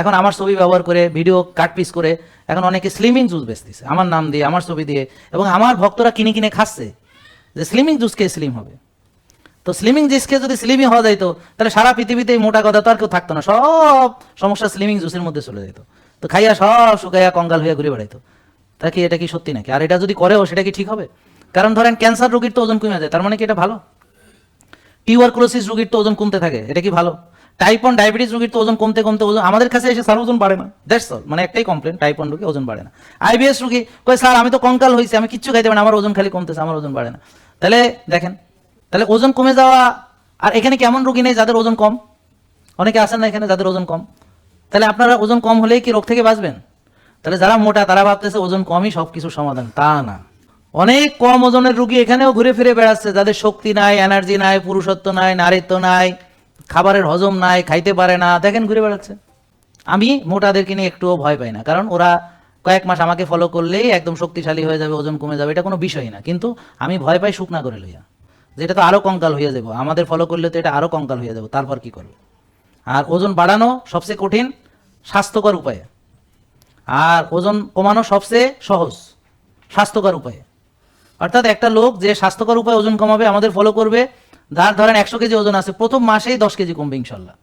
এখন আমার ছবি ব্যবহার করে ভিডিও কাট পিস করে, এখন অনেকে স্লিমিং জুস বেচতেছে। আমার নাম দিয়ে, আমার ছবি দিয়ে, এবং আমার ভক্তরা কিনে কিনে খাচ্ছে যে স্লিমিং জুস খেয়ে স্লিম হবে। তো স্লিমিং জুসকে যদি স্লিমই হওয়া যাইতো, তাহলে সারা পৃথিবীতে মোটা কথা তো আর কেউ থাকতো না। সব সমস্যা স্লিমিং জুসের মধ্যে চলে যেত তো খাইয়া সব শুকাইয়া কঙ্গাল হইয়া ঘুরে বেড়াইতো। তা কি এটা কি সত্যি নাকি? আর এটা যদি করেও, সেটা কি ঠিক হবে? কারণ ধরেন ক্যান্সার রোগীর তো ওজন কমে যায়, তার মানে কি এটা ভালো? টিউবারকুলোসিস রোগীর তো ওজন কমতে থাকে, এটা কি ভালো? টাইপ ওয়ান ডায়াবেটিস রোগীর তো ওজন কমতে কমতে ওজন, আমাদের কাছে এসে স্যার ওজন বাড়ে না। দ্যাটস অল মানে একটাই কমপ্লেন টাইপ ওয়ান রোগী ওজন বাড়ে না। আইবিএস রোগী কই স্যার, আমি তো কঙ্কাল হয়েছি, আমি কিচ্ছু খাইতে পারি আমার ওজন খালি কমতেছে, আমার ওজন বাড়ে না। তাহলে দেখেন, তাহলে ওজন কমে যাওয়া, আর এখানে কেমন রোগী নেই যাদের ওজন কম? অনেকে আসেন না এখানে যাদের ওজন কম? তাহলে আপনারা ওজন কম হলেই কি রোগ থেকে বাঁচবেন? তাহলে যারা মোটা, তারা ভাবতেছে ওজন কমই সব কিছু সমাধান, তা না। অনেক কম ওজনের রুগী এখানেও ঘুরে ফিরে বেড়াচ্ছে, যাদের শক্তি নাই এনার্জি নাই, পুরুষত্ব নাই, নারীত্ব নাই। খাবারের হজম নাই, খাইতে পারে না। দেখেন ঘুরে বেড়াচ্ছে। আমি মোটাদেরকে নিয়ে একটুও ভয় পাই না, কারণ ওরা কয়েক মাস আমাকে ফলো করলেই একদম শক্তিশালী হয়ে যাবে, ওজন কমে যাবে, এটা কোনো বিষয় না। কিন্তু আমি ভয় পাই শুকনা করে লইয়া। যেটা তো আরও কঙ্কাল হয়ে যাব আমাদের ফলো করলে তো এটা আরও কঙ্কাল হয়ে যাব, তারপর কি করবে? আর ওজন বাড়ানো সবচেয়ে কঠিন, স্বাস্থ্যকর উপায়ে। আর ওজন কমানো সবচেয়ে সহজ, স্বাস্থ্যকর উপায়ে। অর্থাৎ একটা লোক যে স্বাস্থ্যকর উপায়ে ওজন কমাবে, আমাদের ফলো করবে যার ধরেন একশো কেজি ওজন আছে প্রথম মাসেই দশ কেজি কমবে ইনশাল্লাহ।